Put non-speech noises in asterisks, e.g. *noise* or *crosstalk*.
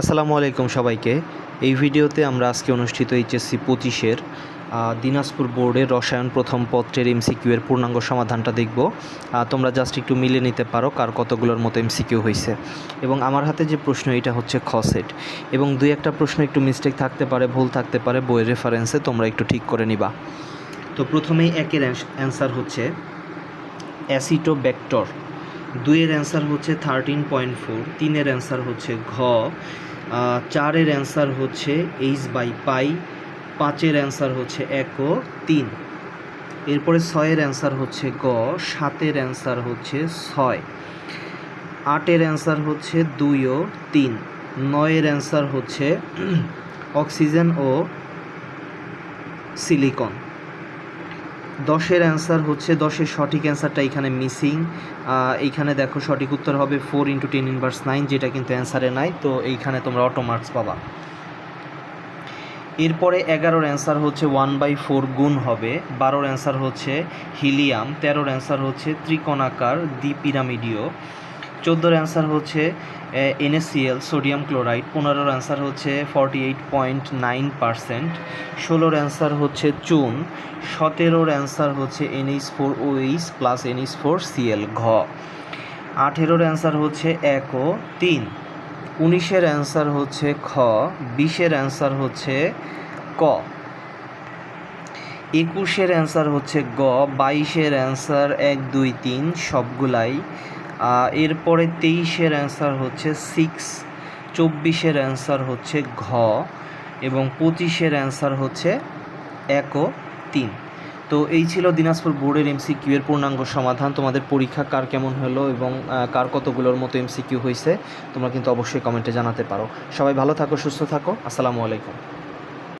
আসসালামু আলাইকুম সবাইকে। এই ভিডিওতে আমরা আজকে অনুষ্ঠিত এইচএসসি পঁচিশের দিনাজপুর বোর্ডের রসায়ন প্রথম পত্রের এমসিকিউ এর পূর্ণাঙ্গ সমাধানটা দেখব। তোমরা জাস্ট একটু মিলে নিতে পারো কার কতগুলোর মতো এমসিকিউ হয়েছে এবং আমার হাতে যে প্রশ্ন, এটা হচ্ছে খ সেট। এবং দুই একটা প্রশ্ন একটু মিস্টেক থাকতে পারে, ভুল থাকতে পারে, বইয়ের রেফারেন্সে তোমরা একটু ঠিক করে নিবা। তো প্রথমেই একের অ্যান্সার হচ্ছে অ্যাসিটোব্যাক্টর। দুইয়ের অ্যান্সার হচ্ছে থার্টিন পয়েন্ট ফোর তিনের অ্যান্সার হচ্ছে ঘ চারের অ্যান্সার হচ্ছে এইচ বাই পাই পাঁচের অ্যান্সার হচ্ছে এক ও তিন। এরপরে ছয়ের অ্যান্সার হচ্ছে গ, সাতের অ্যান্সার হচ্ছে ছয়। আটের অ্যান্সার হচ্ছে দুই ও তিন। নয়ের অ্যান্সার হচ্ছে *clears throat* অক্সিজেন ও সিলিকন দশের অ্যান্সার হচ্ছে, দশের সঠিক অ্যান্সারটা এখানে মিসিং এইখানে দেখো সঠিক উত্তর হবে four into ten inverse nine যেটা কিন্তু অ্যান্সারে নাই, তো এইখানে তোমরা অটো মার্কস পাবা। এরপরে এগারোর অ্যান্সার হচ্ছে ওয়ান বাই ফোর গুণ হবে, বারোর অ্যান্সার হচ্ছে হিলিয়াম, তেরোর অ্যান্সার হচ্ছে ত্রিকোণাকার দ্বিপিরামিডীয়। চোদ্দোর অ্যান্সার হচ্ছে এনএসিএল সোডিয়াম ক্লোরাইড পনেরোর অ্যান্সার হচ্ছে forty eight point nine percent ষোলোর অ্যান্সার হচ্ছে চুন। সতেরোর অ্যান্সার হচ্ছে NH four OH plus NH four Cl ঘ। আঠেরোর অ্যান্সার হচ্ছে এক ও তিন। উনিশের অ্যান্সার হচ্ছে খ। বিশের অ্যান্সার হচ্ছে ক। একুশের অ্যান্সার হচ্ছে গ। বাইশের অ্যান্সার এক, দুই, তিন, সবগুলাই এরপরে তেইশের অ্যান্সার হচ্ছে সিক্স চব্বিশের অ্যান্সার হচ্ছে ঘ এবং পঁচিশের অ্যান্সার হচ্ছে এক ও তিন। তো এই ছিল দিনাজপুর বোর্ডের এমসিকিউ এর পূর্ণাঙ্গ সমাধান। তোমাদের পরীক্ষা কার কেমন হলো এবং কার কতগুলোর মতো এমসিকিউ হয়েছে, তোমরা কিন্তু অবশ্যই কমেন্টে জানাতে পারো। সবাই ভালো থাকো, সুস্থ থাকো। আসসালামু আলাইকুম।